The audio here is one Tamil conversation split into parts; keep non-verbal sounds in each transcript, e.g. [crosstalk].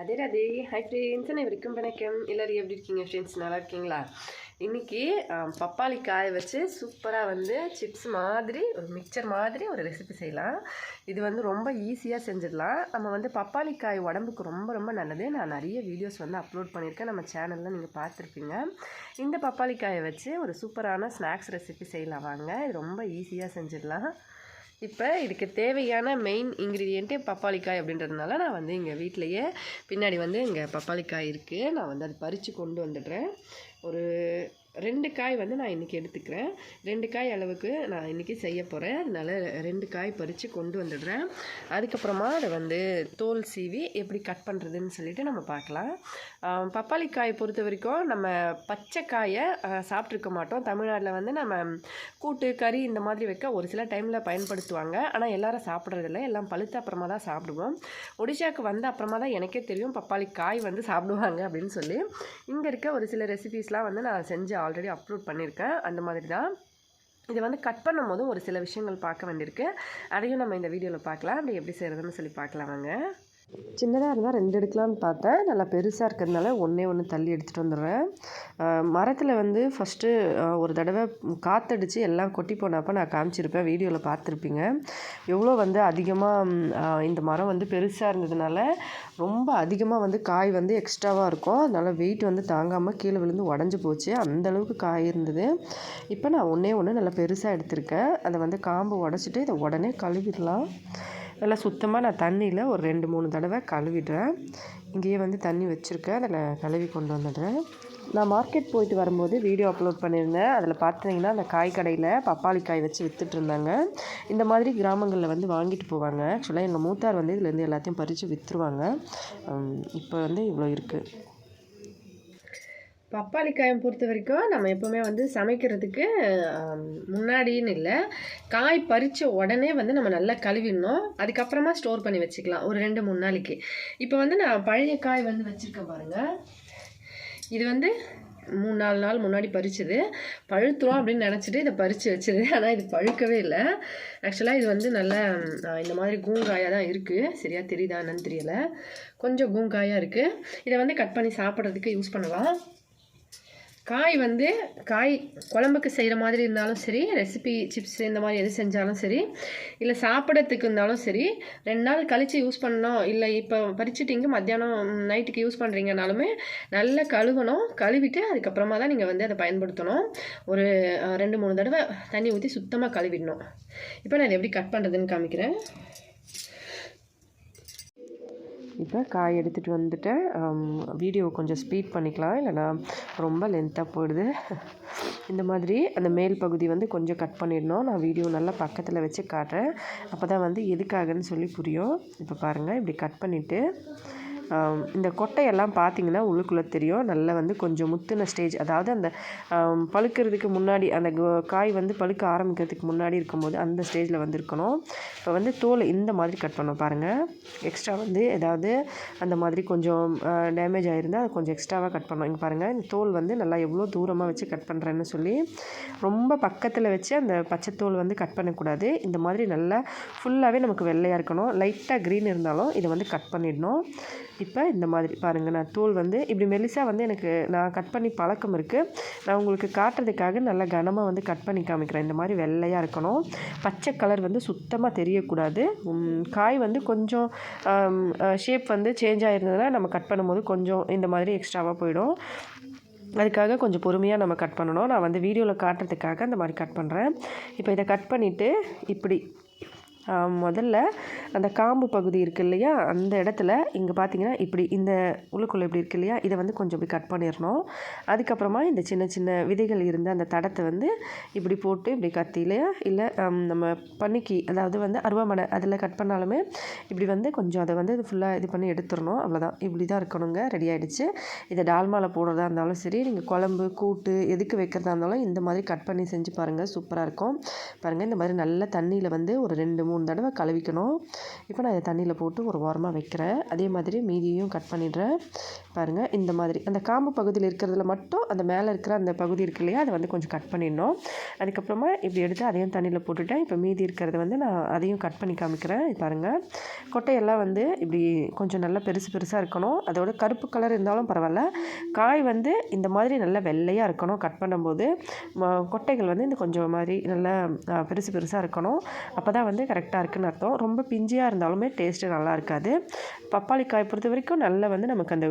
அதே ராதே. ஹை ஃப்ரெண்ட்ஸ் அனைவருக்கும் வணக்கம். எல்லோரும் எப்படி இருக்கீங்க ஃப்ரெண்ட்ஸ் நல்லா இருக்கீங்களா? இன்றைக்கி பப்பாளி காய வச்சு சூப்பராக வந்து சிப்ஸ் மாதிரி ஒரு மிக்சர் மாதிரி ஒரு ரெசிபி செய்யலாம். இது வந்து ரொம்ப ஈஸியாக செஞ்சிடலாம். நம்ம வந்து பப்பாளி காய் உடம்புக்கு ரொம்ப ரொம்ப நல்லது. நான் நிறைய வீடியோஸ் வந்து அப்லோட் பண்ணியிருக்கேன். நம்ம சேனலில் நீங்கள் பார்த்துருப்பீங்க. இந்த பப்பாளி காயை வச்சு ஒரு சூப்பரான ஸ்நாக்ஸ் ரெசிபி செய்யலாம். வாங்க. இது ரொம்ப ஈஸியாக செஞ்சிடலாம். இப்போ இதுக்கு தேவையான மெயின் இன்க்ரீடியண்ட்டு பப்பாளிக்காய் அப்படின்றதுனால நான் வந்து இங்கே வீட்டிலையே பின்னாடி வந்து இங்கே பப்பாளிக்காய் இருக்குது நான் வந்து அது பறித்து கொண்டு வந்துடுறேன். ஒரு ரெண்டு காய் வந்து நான் இன்றைக்கி எடுத்துக்கிறேன். ரெண்டு காய் அளவுக்கு நான் இன்றைக்கி செய்ய போகிறேன் அதனால் ரெண்டு காய் பறித்து கொண்டு வந்துடுறேன். அதுக்கப்புறமா அதை வந்து தோல் சீவி எப்படி கட் பண்ணுறதுன்னு சொல்லிட்டு நம்ம பார்க்கலாம். பப்பாளி காய் பொறுத்த வரைக்கும் நம்ம பச்சை காயை சாப்பிட்ருக்க மாட்டோம். தமிழ்நாட்டில் வந்து நம்ம கூட்டு கறி இந்த மாதிரி வைக்க ஒரு சில டைமில் பயன்படுத்துவாங்க. ஆனால் எல்லாரும் சாப்பிட்றதில்ல. எல்லாம் பழுத்த அப்புறமா தான் சாப்பிடுவோம். ஒடிஷாவுக்கு வந்த அப்புறமா தான் எனக்கே தெரியும் பப்பாளி காய் வந்து சாப்பிடுவாங்க அப்படின்னு சொல்லி. இங்கே இருக்க ஒரு சில ரெசிபீஸ்லாம் வந்து நான் செஞ்சு ஆல்ரெடி அப்லோட் பண்ணியிருக்கேன் அந்த மாதிரி தான் இதை வந்து கட் பண்ணும் போதும் ஒரு சில விஷயங்கள் பார்க்க வேண்டியிருக்கு. அதையும் நம்ம இந்த வீடியோவில் பார்க்கலாம். அப்படி எப்படி செய்கிறதுன்னு சொல்லி பார்க்கலாம் வாங்க. சின்னதாக இருந்தால் ரெண்டு எடுக்கலாம்னு பார்த்தேன். நல்லா பெருசாக இருக்கிறதுனால ஒன்றே ஒன்று தள்ளி எடுத்துகிட்டு வந்துடுறேன். மரத்தில் வந்து ஃபஸ்ட்டு ஒரு தடவை காற்றடிச்சு எல்லாம் கொட்டி போனப்போ நான் காமிச்சிருப்பேன். வீடியோவில் பார்த்துருப்பீங்க. எவ்வளோ வந்து அதிகமாக இந்த மரம் வந்து பெருசாக இருந்ததுனால ரொம்ப அதிகமாக வந்து காய் வந்து எக்ஸ்ட்ராவாக இருக்கும். அதனால் வெயிட் வந்து தாங்காமல் கீழே விழுந்து உடஞ்சி போச்சு. அந்தளவுக்கு காய் இருந்தது. இப்போ நான் ஒன்றே ஒன்று நல்லா பெருசாக எடுத்திருக்கேன். அதை வந்து காம்பு உடச்சிட்டு இதை உடனே கழுவிடலாம். நல்லா சுத்தமாக நான் தண்ணியில் ஒரு ரெண்டு மூணு தடவை கழுவிடுறேன். இங்கேயே வந்து தண்ணி வச்சுருக்கேன். அதில் கழுவி கொண்டு வந்துடுறேன். நான் மார்க்கெட் போயிட்டு வரும்போது வீடியோ அப்லோட் பண்ணியிருந்தேன். அதில் பார்த்தீங்கன்னா அந்த காய் கடையில் பப்பாளி காய் வச்சு விற்றுட்ருந்தாங்க இந்த மாதிரி கிராமங்களில் வந்து வாங்கிட்டு போவாங்க. ஆக்சுவலாக எங்கள் மூத்தார் வந்து இதுலேருந்து எல்லாத்தையும் பறித்து விற்றுருவாங்க இப்போ வந்து இவ்வளோ இருக்குது பப்பாளி காயம் பொறுத்த வரைக்கும் நம்ம எப்போவுமே வந்து சமைக்கிறதுக்கு முன்னாடின்னு இல்லை. காய் பறித்த உடனே வந்து நம்ம நல்லா கழுவிடணும். அதுக்கப்புறமா ஸ்டோர் பண்ணி வச்சுக்கலாம். ஒரு ரெண்டு மூணு நாளைக்கு. இப்போ வந்து நான் பழைய காய் வந்து வச்சுருக்கேன் பாருங்கள் இது வந்து மூணு நாலு நாள் முன்னாடி பறிச்சது. பழுத்துரும் அப்படின்னு நினச்சிட்டு இதை பறித்து வச்சது. ஆனால் இது பழுக்கவே இல்லை. ஆக்சுவலாக இது வந்து நல்ல இந்த மாதிரி கூங்காயாக தான் இருக்குது சரியாக தெரியுதா என்னன்னு தெரியல. கொஞ்சம் கூங்காயாக இருக்குது இதை வந்து கட் பண்ணி சாப்பிட்றதுக்கு யூஸ் பண்ணலாம். காய் வந்து காய் குழம்புக்கு செய்கிற மாதிரி இருந்தாலும் சரி ரெசிபி சிப்ஸ் இந்த மாதிரி எது செஞ்சாலும் சரி இல்லை சாப்பிட்றதுக்கு இருந்தாலும் சரி ரெண்டு நாள் கழித்து யூஸ் பண்ணணும். இல்லை இப்போ பறிச்சுட்டிங்க மத்தியானம் நைட்டுக்கு யூஸ் பண்ணுறீங்கனாலுமே நல்லா கழுவணும். கழுவிட்டு அதுக்கப்புறமா தான் நீங்கள் வந்து அதை பயன்படுத்தணும். ஒரு ரெண்டு மூணு தடவை தண்ணி ஊற்றி சுத்தமாக கழுவிடணும். இப்போ நான் இதை எப்படி கட் பண்ணுறதுன்னு காமிக்கிறேன். இப்போ காய் எடுத்துகிட்டு வந்துட்டேன் வீடியோ கொஞ்சம் ஸ்பீட் பண்ணிக்கலாம். இல்லைனா ரொம்ப லென்த்தாக போயிடுது. இந்த மாதிரி அந்த மேல் பகுதி வந்து கொஞ்சம் கட் பண்ணிடணும். நான் வீடியோ நல்லா பக்கத்தில் வச்சு காட்டுறேன். அப்போ தான் வந்து எதுக்காகன்னு சொல்லி புரியும். இப்போ பாருங்கள் இப்படி கட் பண்ணிவிட்டு இந்த கொட்டையெல்லாம் பார்த்தீங்கன்னா உள்ளுக்குள்ளே தெரியும். நல்லா வந்து கொஞ்சம் முத்துன ஸ்டேஜ் அதாவது அந்த பழுக்கிறதுக்கு முன்னாடி அந்த காய் வந்து பழுக்க ஆரம்பிக்கிறதுக்கு முன்னாடி இருக்கும்போது அந்த ஸ்டேஜில் வந்து இருக்கணும் இப்போ வந்து தோல் இந்த மாதிரி கட் பண்ணோம் பாருங்கள் எக்ஸ்ட்ரா வந்து ஏதாவது அந்த மாதிரி கொஞ்சம் டேமேஜ் ஆகிருந்தால் அது கொஞ்சம் எக்ஸ்ட்ராவாக கட் பண்ணோம் இங்கே பாருங்கள் இந்த தோல் வந்து நல்லா எவ்வளோ தூரமாக வச்சு கட் பண்ணுறேன்னு சொல்லி ரொம்ப பக்கத்தில் வச்சு அந்த பச்சை தோல் வந்து கட் பண்ணக்கூடாது. இந்த மாதிரி நல்லா ஃபுல்லாகவே நமக்கு வெள்ளையாக இருக்கணும். லைட்டாக க்ரீன் இருந்தாலும் இதை வந்து கட் பண்ணிடணும். இப்போ இந்த மாதிரி பாருங்கள் நான் தூள் வந்து இப்படி மெலிசாக வந்து எனக்கு நான் கட் பண்ணி பழக்கம் இருக்குது நான் உங்களுக்கு காட்டுறதுக்காக நல்லா கனமாக வந்து கட் பண்ணி காமிக்கிறேன். இந்த மாதிரி வெள்ளையாக இருக்கணும். பச்சை கலர் வந்து சுத்தமாக தெரியக்கூடாது. காய் வந்து கொஞ்சம் ஷேப் வந்து சேஞ்ச் ஆகிருந்ததுன்னா நம்ம கட் பண்ணும்போது கொஞ்சம் இந்த மாதிரி எக்ஸ்ட்ராவாக போயிடும். அதுக்காக கொஞ்சம் பொறுமையாக நம்ம கட் பண்ணணும். நான் வந்து வீடியோவில் காட்டுறதுக்காக அந்த மாதிரி கட் பண்ணுறேன் இப்போ இதை கட் பண்ணிவிட்டு இப்படி முதல்ல அந்த காம்பு பகுதி இருக்குது இல்லையா? அந்த இடத்துல இங்கே பார்த்தீங்கன்னா இப்படி இந்த உள்ளுக்குள்ளே இப்படி இருக்கு இல்லையா? இதை வந்து கொஞ்சம் இப்படி கட் பண்ணிடணும். அதுக்கப்புறமா இந்த சின்ன சின்ன விதைகள் இருந்த அந்த தடத்தை வந்து இப்படி போட்டு இப்படி கத்தியில இல்லை நம்ம பன்னிக்கி அதாவது வந்து அருவாமனை அதில் கட் பண்ணாலுமே இப்படி வந்து கொஞ்சம் அதை வந்து இது ஃபுல்லாக இது பண்ணி எடுத்துடணும். அவ்வளோதான் இப்படி தான் இருக்கணுங்க. ரெடி ஆகிடுச்சு இதை டால்மாவில் போடுறதா இருந்தாலும் சரி நீங்கள் குழம்பு கூட்டு எதுக்கு வைக்கிறதா இருந்தாலும் இந்த மாதிரி கட் பண்ணி செஞ்சு பாருங்கள் சூப்பராக இருக்கும். பாருங்கள் இந்த மாதிரி நல்ல தண்ணியில் வந்து ஒரு ரெண்டு மூணு மூணு தடவை கழுவிக்கணும். இப்போ நான் இதை தண்ணியில் போட்டு ஒரு ஓரமாக வைக்கிறேன். அதே மாதிரி மீதியையும் கட் பண்ணிடுறேன். பாருங்கள் இந்த மாதிரி. அந்த காம்பு பகுதியில் இருக்கிறதுல மட்டும் அந்த மேலே இருக்கிற அந்த பகுதி இருக்கு இல்லையா அதை வந்து கொஞ்சம் கட் பண்ணிடணும். அதுக்கப்புறமா இப்படி எடுத்து அதையும் தண்ணியில் போட்டுவிட்டேன் இப்போ மீதி இருக்கிறத வந்து நான் அதையும் கட் பண்ணி காமிக்கிறேன். பாருங்கள் கொட்டையெல்லாம் வந்து இப்படி கொஞ்சம் நல்லா பெருசு பெருசாக இருக்கணும். அதோட கருப்பு கலர் இருந்தாலும் பரவாயில்ல. காய் வந்து இந்த மாதிரி நல்லா வெள்ளையாக இருக்கணும் கட் பண்ணும்போது. கொட்டைகள் வந்து இந்த கொஞ்சம் மாதிரி நல்லா பெருசு பெருசாக இருக்கணும். அப்போ தான் வந்து கரெக்டாக கரெக்டாக இருக்குன்னு அர்த்தம். ரொம்ப பிஞ்சியாக இருந்தாலுமே டேஸ்ட்டு நல்லா இருக்காது. பப்பாளி காய் பொறுத்த வரைக்கும் நல்லா வந்து நமக்கு அந்த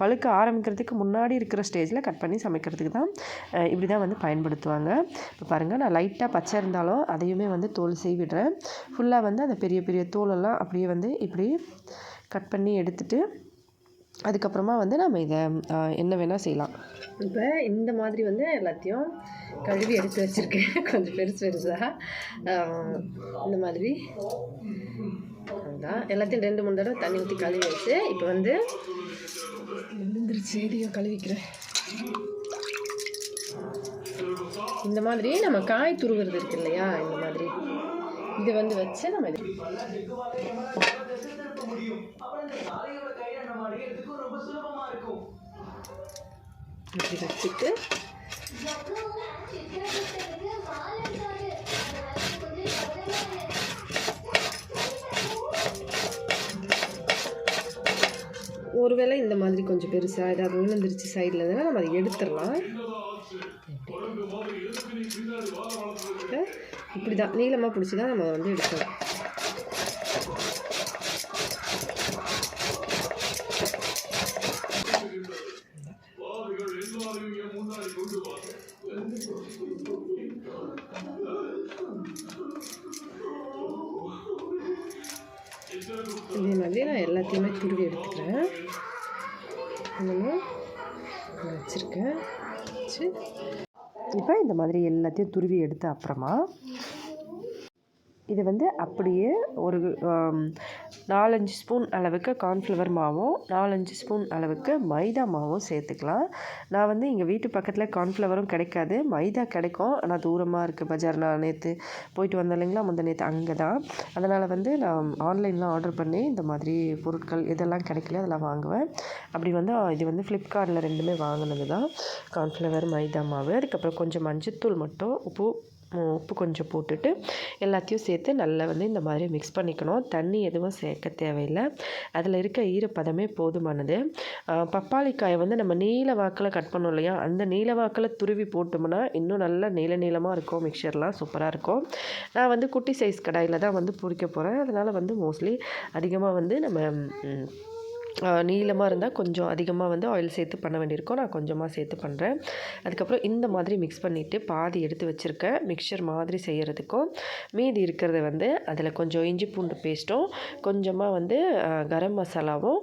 பழுக்க ஆரம்பிக்கிறதுக்கு முன்னாடி இருக்கிற ஸ்டேஜில் கட் பண்ணி சமைக்கிறதுக்கு தான் இப்படி தான் வந்து பயன்படுத்துவாங்க. இப்போ பாருங்கள் நான் லைட்டாக பச்சை இருந்தாலும் அதையுமே வந்து தோல் செய்விடுறேன். ஃபுல்லாக வந்து அந்த பெரிய பெரிய தோலெல்லாம் அப்படியே வந்து இப்படி கட் பண்ணி எடுத்துகிட்டு அதுக்கப்புறமா வந்து நம்ம இதை என்ன வேணால் செய்யலாம். இப்போ இந்த மாதிரி வந்து எல்லாத்தையும் கழுவி எடுத்து வச்சுருக்கேன். [laughs] கொஞ்சம் பெருசு பெருசாக இந்த மாதிரி. அதுதான் எல்லாத்தையும் ரெண்டு மூணு தடவை தண்ணி ஊற்றி கழுவி வச்சு இப்போ வந்து விழுந்துருச்சு இதையும் கழுவிக்கிறேன். இந்த மாதிரி நம்ம காய் துருவுறது இருக்கு இல்லையா? இந்த மாதிரி. இதை வந்து வச்சு நம்ம இது இப்படி வச்சுட்டு. ஒருவேளை இந்த மாதிரி கொஞ்சம் பெருசாக ஏதாவது விழுந்துருச்சு சைடில் இருந்தால் நம்ம அதை எடுத்துடலாம். இப்படி தான் நீளமாக பிடிச்சி தான் நம்ம வந்து எடுக்கலாம். இதே மாதிரி நான் எல்லாத்தையுமே துருவி எடுத்துக்கிறேன். இன்னமும் வச்சுருக்கேன். வச்சு இப்போ இந்த மாதிரி எல்லாத்தையும் துருவி எடுத்த அப்புறமா இது வந்து அப்படியே ஒரு நாலஞ்சு ஸ்பூன் அளவுக்கு கார்ன்ஃப்ளவர் மாவும் நாலஞ்சு ஸ்பூன் அளவுக்கு மைதா மாவும் சேர்த்துக்கலாம். நான் வந்து எங்கள் வீட்டு பக்கத்தில் கார்ன்ஃப்ளவரும் கிடைக்காது. மைதா கிடைக்கும். ஆனால் தூரமாக இருக்குது பஜார். நான் நேற்று போயிட்டு வந்தேன் இல்லைங்களா? முந்த நேற்று அங்கே தான் அதனால் வந்து நான் ஆன்லைனில் ஆர்டர் பண்ணி இந்த மாதிரி பொருட்கள் இதெல்லாம் கிடைக்கல அதெல்லாம் வாங்குவேன். அப்படி வந்து இது வந்து ஃப்ளிப்கார்ட்டில் ரெண்டுமே வாங்கினது தான் கார்ன்ஃப்ளவர் மைதா மாவு அதுக்கப்புறம் கொஞ்சம் மஞ்சத்தூள் மட்டும் உப்பு உப்பு கொஞ்சம் போட்டுட்டு எல்லாத்தையும் சேர்த்து நல்லா வந்து இந்த மாதிரி மிக்ஸ் பண்ணிக்கணும். தண்ணி எதுவும் சேர்க்க தேவையில்லை. அதில் இருக்க ஈரப்பதமே போதுமானது. பப்பாளிக்காயை வந்து நம்ம நீல வாக்கில் கட் பண்ணோம் இல்லையா? அந்த நீல வாக்கில் துருவி போட்டோம்னா இன்னும் நல்லா நீள நீளமாக இருக்கும். மிக்சர்லாம் சூப்பராக இருக்கும். நான் வந்து குட்டி சைஸ் கடாயில் தான் வந்து பொறிக்க போகிறேன் அதனால் வந்து மோஸ்ட்லி அதிகமாக வந்து நம்ம நீளமாக இருந்தால் கொஞ்சம் அதிகமாக வந்து ஆயில் சேர்த்து பண்ண வேண்டியிருக்கும். நான் கொஞ்சமாக சேர்த்து பண்ணுறேன் அதுக்கப்புறம் இந்த மாதிரி மிக்ஸ் பண்ணிவிட்டு பாதி எடுத்து வச்சுருக்கேன். மிக்சர் மாதிரி செய்கிறதுக்கும் மீதி இருக்கிறத வந்து அதில் கொஞ்சம் இஞ்சி பூண்டு பேஸ்ட்டும் கொஞ்சமாக வந்து கரம் மசாலாவும்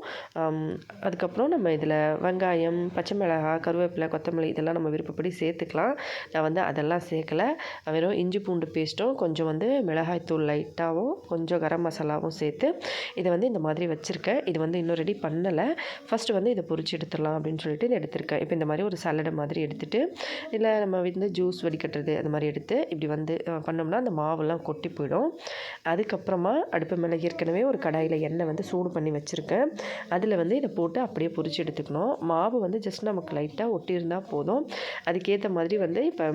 அதுக்கப்புறம் நம்ம இதில் வெங்காயம் பச்சை மிளகா கருவேப்பிலை கொத்தமல்லி இதெல்லாம் நம்ம விருப்பப்படி சேர்த்துக்கலாம். நான் வந்து அதெல்லாம் சேர்க்கலை. வெறும் இஞ்சி பூண்டு பேஸ்ட்டும் கொஞ்சம் வந்து மிளகாய்த்தூள் லைட்டாகவும் கொஞ்சம் கரம் மசாலாவும் சேர்த்து இதை வந்து இந்த மாதிரி வச்சுருக்கேன். இது வந்து இன்னும் ரெடி பண்ணலை. ஃபஸ்ட்டு வந்து இதை பொறிச்சு எடுத்துடலாம் அப்படின்னு சொல்லிட்டு இதை எடுத்திருக்கேன். இப்போ இந்த மாதிரி ஒரு சல்லடை மாதிரி எடுத்துகிட்டு இல்லை நம்ம வந்து ஜூஸ் வடிகட்டுறது அந்த மாதிரி எடுத்து இப்படி வந்து பண்ணோம்னா அந்த மாவெல்லாம் கொட்டி போயிடும். அதுக்கப்புறமா அடுப்பு மேலே ஏற்கனவே ஒரு கடாயில் எண்ணெய் வந்து சூடு பண்ணி வச்சுருக்கேன். அதில் வந்து இதை போட்டு அப்படியே பொறிச்சு எடுத்துக்கணும். மாவு வந்து ஜஸ்ட் நமக்கு லைட்டாக ஒட்டியிருந்தால் போதும். அதுக்கேற்ற மாதிரி வந்து இப்போ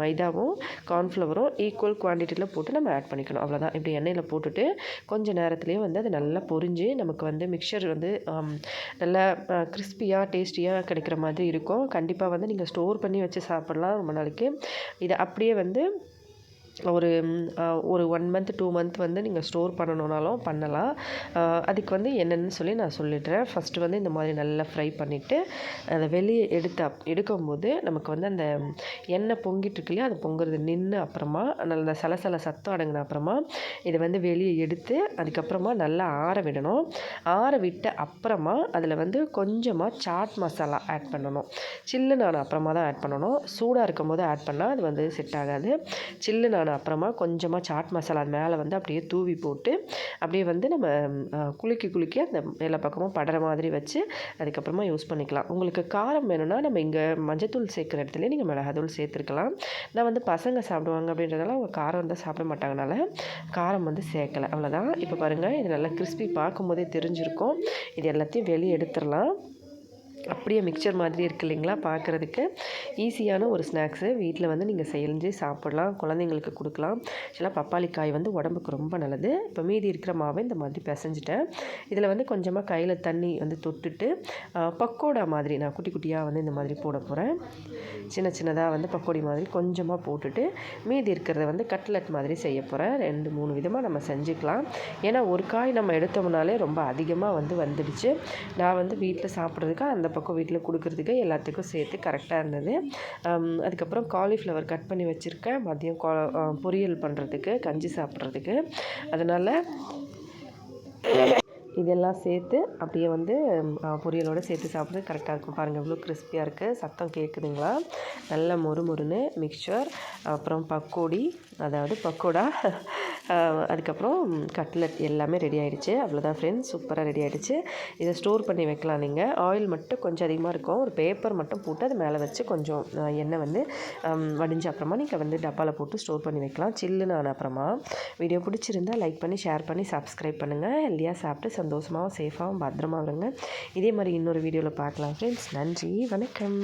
மைதாவும் கார்ன்ஃப்ளவரும் ஈக்குவல் குவான்டிட்டியில் போட்டு நம்ம ஆட் பண்ணிக்கணும். அவ்வளோதான் இப்படி எண்ணெயில் போட்டுட்டு கொஞ்சம் நேரத்துலேயே வந்து அது நல்லா பொரிஞ்சு நமக்கு வந்து மிக்சர் வந்து வந்து நல்லா கிறிஸ்பியாக டேஸ்டியாக கிடைக்கிற மாதிரி இருக்கும். கண்டிப்பாக வந்து நீங்கள் ஸ்டோர் பண்ணி வச்சு சாப்பிட்லாம் ரொம்ப நாளைக்கு. இதை அப்படியே வந்து ஒரு ஒரு ஒன் மந்த் டூ மந்த் வந்து நீங்கள் ஸ்டோர் பண்ணணுன்னாலும் பண்ணலாம். அதுக்கு வந்து என்னென்னு சொல்லி நான் சொல்லிடுறேன். ஃபஸ்ட்டு வந்து இந்த மாதிரி நல்லா ஃப்ரை பண்ணிவிட்டு அதை வெளியே எடுத்து எடுக்கும்போது நமக்கு வந்து அந்த எண்ணெய் பொங்கிட்டு இருக்கு இல்லையா அது பொங்குறது நின்று அப்புறமா நல்ல சலசல சத்தம் அடங்கின அப்புறமா இதை வந்து வெளியே எடுத்து அதுக்கப்புறமா நல்லா ஆற விடணும். ஆற விட்ட அப்புறமா அதில் வந்து கொஞ்சமாக சாட் மசாலா ஆட் பண்ணணும். சில்லு நான் அப்புறமா தான் ஆட் பண்ணணும். சூடாக இருக்கும் போது ஆட் பண்ணால் அது வந்து செட் ஆகாது. சில்லு நான் ஆன அப்புறமா கொஞ்சமாக சாட் மசாலா அது மேலே வந்து அப்படியே தூவி போட்டு அப்படியே வந்து நம்ம குலுக்கி குலுக்கி அந்த எல்லா பக்கமும் படுற மாதிரி வச்சு அதுக்கப்புறமா யூஸ் பண்ணிக்கலாம். உங்களுக்கு காரம் வேணும்னா நம்ம இங்கே மஞ்சத்தூள் சேர்க்குற இடத்துல நீங்கள் மிளகாத்தூள் சேர்த்துருக்கலாம். நான் வந்து பசங்க சாப்பிடுவாங்க அப்படின்றதால அவங்க காரம் வந்து சாப்பிட மாட்டாங்கனால காரம் வந்து சேர்க்கலை. அவ்வளோதான் இப்போ பாருங்கள் இது நல்லா கிறிஸ்பி பார்க்கும்போதே தெரிஞ்சிருக்கும். இது எல்லாத்தையும் வெளியே எடுத்துடலாம். அப்படியே மிக்சர் மாதிரி இருக்கு இல்லைங்களா பார்க்குறதுக்கு. ஈஸியான ஒரு ஸ்நாக்ஸு வீட்டில் வந்து நீங்கள் செஞ்சு சாப்பிடலாம் குழந்தைங்களுக்கு கொடுக்கலாம். ஆக்சுவலாக பப்பாளி காய் வந்து உடம்புக்கு ரொம்ப நல்லது. இப்போ மீதி இருக்கிற மாவை இந்த மாதிரி பிசைஞ்சிட்டேன். இதில் வந்து கொஞ்சமாக கையில் தண்ணி வந்து தொட்டுட்டு பக்கோடா மாதிரி நான் குட்டி குட்டியாக வந்து இந்த மாதிரி போட போகிறேன் சின்ன சின்னதாக வந்து பக்கோடி மாதிரி கொஞ்சமாக போட்டுட்டு மீதி இருக்கிறத வந்து கட்லெட் மாதிரி செய்ய போகிறேன் ரெண்டு மூணு விதமாக நம்ம செஞ்சுக்கலாம். ஏன்னா ஒரு காய் நம்ம எடுத்தோம்னாலே ரொம்ப அதிகமாக வந்து வந்துடுச்சு. நான் வந்து வீட்டில் சாப்பிட்றதுக்கு அந்த பக்கம் வீட்டில் கொடுக்குறதுக்கு எல்லாத்துக்கும் சேர்த்து கரெக்டாக இருந்தது. அதுக்கப்புறம் காலிஃப்ளவர் கட் பண்ணி வச்சுருக்கேன். மதியம் கா பொரியல் பண்ணுறதுக்கு கஞ்சி சாப்பிட்றதுக்கு. அதனால் இதெல்லாம் சேர்த்து அப்படியே வந்து பொரியலோடு சேர்த்து சாப்பிட்றது கரெக்டாக இருக்கும். பாருங்கள் இவ்வளோ கிறிஸ்பியாக இருக்குது சத்தம் கேட்குதுங்களா நல்ல மொறு மொறுன்னு மிக்சர் அப்புறம் பக்கோடி அதாவது பக்கோடா அதுக்கப்புறம் கட்லெட் எல்லாமே ரெடி ஆகிடுச்சு அவ்வளோதான் ஃப்ரெண்ட்ஸ் சூப்பராக ரெடி ஆகிடுச்சு இதை ஸ்டோர் பண்ணி வைக்கலாம் நீங்கள் ஆயில் மட்டும் கொஞ்சம் அதிகமாக இருக்கும். ஒரு பேப்பர் மட்டும் போட்டு அது மேலே வச்சு கொஞ்சம் எண்ணெய் வந்து வடிஞ்ச அப்புறமா நீங்கள் வந்து டப்பாவில் போட்டு ஸ்டோர் பண்ணி வைக்கலாம். சில்லுன்னு ஆன அப்புறமா. வீடியோ பிடிச்சிருந்தா லைக் பண்ணி ஷேர் பண்ணி சப்ஸ்கிரைப் பண்ணுங்கள் ஹெல்த்தியாக சாப்பிட்டு சந்தோஷமாகவும் சேஃபாகவும் பத்திரமா இருங்க. இதே மாதிரி இன்னொரு வீடியோவில் பார்க்கலாம் ஃப்ரெண்ட்ஸ் நன்றி வணக்கம்.